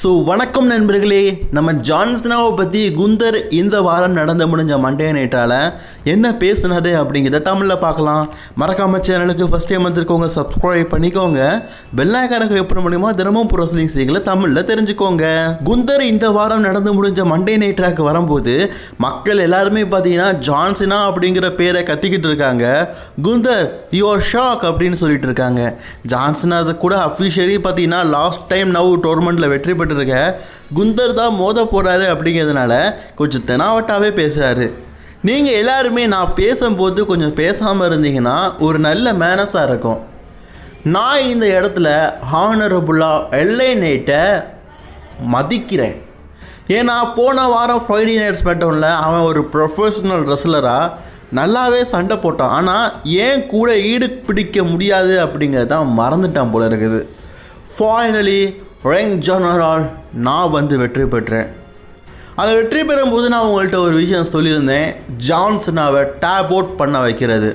So வணக்கம் நண்பர்களே. நம்ம ஜான்சனாவை பற்றி குந்தர் இந்த வாரம் நடந்து முடிஞ்ச மண்டே நைட்டால் என்ன பேசுனாரு அப்படிங்கிறத தமிழில் பார்க்கலாம். மறக்காம சேனலுக்கு ஃபஸ்ட் டைம் வந்திருக்கவங்க சப்ஸ்கிரைப் பண்ணிக்கோங்க. பெல்லாக்காரங்க எப்படி மூலியமா தினமும் ப்ரோஸ்லிங் செய்களை தமிழில் தெரிஞ்சுக்கோங்க. குந்தர் இந்த வாரம் நடந்து முடிஞ்ச மண்டே நைட்டாக்கு வரும்போது மக்கள் எல்லாருமே பார்த்தீங்கன்னா ஜான்சனா அப்படிங்கிற பேரை கத்திக்கிட்டு இருக்காங்க. குந்தர் யுவர் ஷாக் அப்படின்னு சொல்லிட்டு இருக்காங்க. ஜான்சன் அது கூட அஃபிஷியலி பார்த்தீங்கன்னா லாஸ்ட் டைம் நவ் டோர்னமெண்ட்டில் வெற்றி பெற்றிருக்க குந்தர் தான் மோத போகிறாரு அப்படிங்கிறதுனால கொஞ்சம் தெனாவட்டாவே பேசுகிறாரு நீங்கள் எல்லாருமே நான் பேசும்போது கொஞ்சம் பேசாமல் இருந்தீங்கன்னா ஒரு நல்ல மேனஸாக இருக்கும். நான் இந்த இடத்துல ஹானரபுளாக எல்ஐ நைட்டை மதிக்கிறேன். ஏன்னா போன வாரம் ஃப்ரைடே நைட்ஸ் பேட்டவுனில் அவன் ஒரு ப்ரொஃபஷனல் ரெஸ்லராக நல்லாவே சண்டை போட்டான். ஆனால் ஏன் கூட ஈடு பிடிக்க முடியாது அப்படிங்கிறதான் மறந்துட்டான் போல இருக்குது. ஃபைனலி ரேங்க் ஜெனரால் நான் வந்து வெற்றி பெற்றேன். அதை வெற்றி பெறும்போது நான் உங்கள்கிட்ட ஒரு விஷயம் சொல்லியிருந்தேன். ஜான்சனாவை டேப் அவுட் பண்ண வைக்கிறது.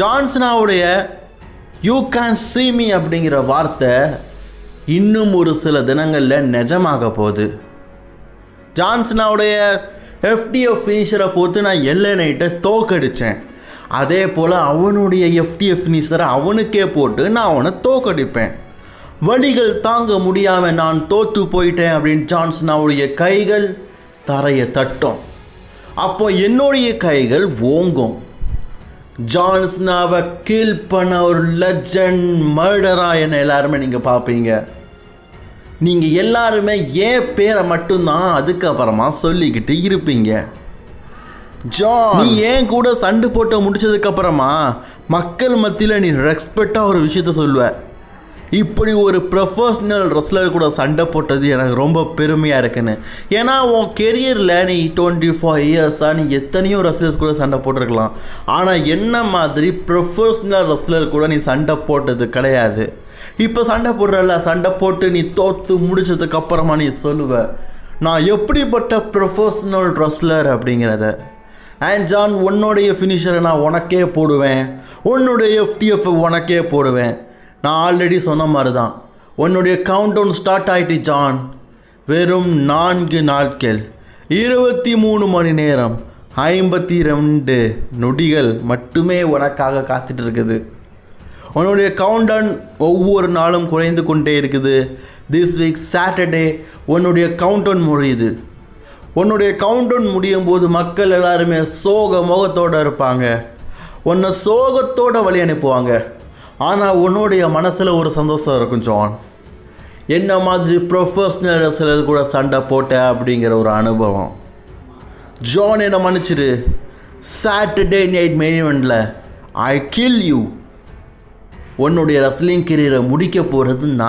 ஜான்சனாவுடைய யூ கேன் சீ மீ அப்படிங்கிற வார்த்தை இன்னும் ஒரு சில தினங்களில் நிஜமாக போகுது. ஜான்சனாவுடைய எஃப்டிஎஃப் ஃபினிஷரை பொறுத்து நான் எல்லை நைட்டை தோக்கடித்தேன் அதே போல் அவனுடைய எஃப்டிஎஃப் ஃபினிஷரை அவனுக்கே போட்டு நான் அவனை தோக்கடிப்பேன். வலிகள் தாங்க முடியாமல் நான் தோற்று போயிட்டேன் அப்படின்னு ஜான்சனாவுடைய கைகள் தரையை தட்டும். அப்போ என்னுடைய கைகள் ஓங்கும். ஜான்ஸ்னாவை கில் பண்ண ஒரு லெஜண்ட் மர்டரா என்ன எல்லாருமே நீங்கள் பார்ப்பீங்க நீங்கள் எல்லாருமே ஏன் பேரை மட்டும்தான் அதுக்கப்புறமா சொல்லிக்கிட்டு இருப்பீங்க. ஜான்! நீ ஏன் கூட சண்டை போட்டு முடிச்சதுக்கப்புறமா மக்கள் மத்தியில் நீ ரெஸ்பெக்டாக ஒரு விஷயத்த சொல்லுவ. இப்படி ஒரு ப்ரொஃபஷ்னல் ரெஸ்லர் கூட சண்டை போட்டது எனக்கு ரொம்ப பெருமையாக இருக்குன்னு. ஏன்னா உன் கெரியரில் நீ டுவெண்ட்டி ஃபைவ் இயர்ஸாக நீ எத்தனையோ ரெஸ்லர்ஸ் கூட சண்டை போட்டிருக்கலாம். ஆனால் என்ன மாதிரி ப்ரொஃபஷ்னல் ரெஸ்லர் கூட நீ சண்டை போட்டது கிடையாது. இப்போ சண்டை போடுறல சண்டை போட்டு நீ தோற்று முடிச்சதுக்கு அப்புறமா நீ சொல்லுவ நான் எப்படிப்பட்ட ப்ரொஃபஷ்னல் ரெஸ்லர் அப்படிங்கிறத. அண்ட் ஜான் உன்னுடைய ஃபினிஷரை நான் உனக்கே போடுவேன். உன்னுடைய எஃப்டிஎஃப் உனக்கே போடுவேன். நான் ஆல்ரெடி சொன்ன மாதிரி தான் உன்னுடைய கவுண்ட் டவுன் ஸ்டார்ட் ஆகிட்டு ஜான் வெறும் நான்கு நாட்கள். இருபத்தி மூணு மணி நேரம். ஐம்பத்தி ரெண்டு நொடிகள் மட்டுமே உனக்காக காத்துட்டு இருக்குது. உன்னுடைய கவுண்டவுன் ஒவ்வொரு நாளும் குறைந்து கொண்டே இருக்குது. திஸ் வீக் சாட்டர்டே உன்னுடைய கவுண்டவுன் முடியுது. உன்னுடைய கவுண்டவுன் முடியும் போது மக்கள் எல்லாருமே சோக முகத்தோடு இருப்பாங்க. உன்னை சோகத்தோட வழி அனுப்புவாங்க. ஆனால் உன்னுடைய மனசில் ஒரு சந்தோஷம் இருக்கும் ஜான். என்ன மாதிரி ப்ரொஃபஷ்னல் சிலது கூட சண்டை போட்ட அப்படிங்கிற ஒரு அனுபவம். ஜான் என்னை மன்னிச்சிடு சாட்டர்டே நைட் மெயின்மெண்ட்டில் ஐ கில் யூ உன்னுடைய ரஸ்லிங் கெரியரை முடிக்க போகிறது நான்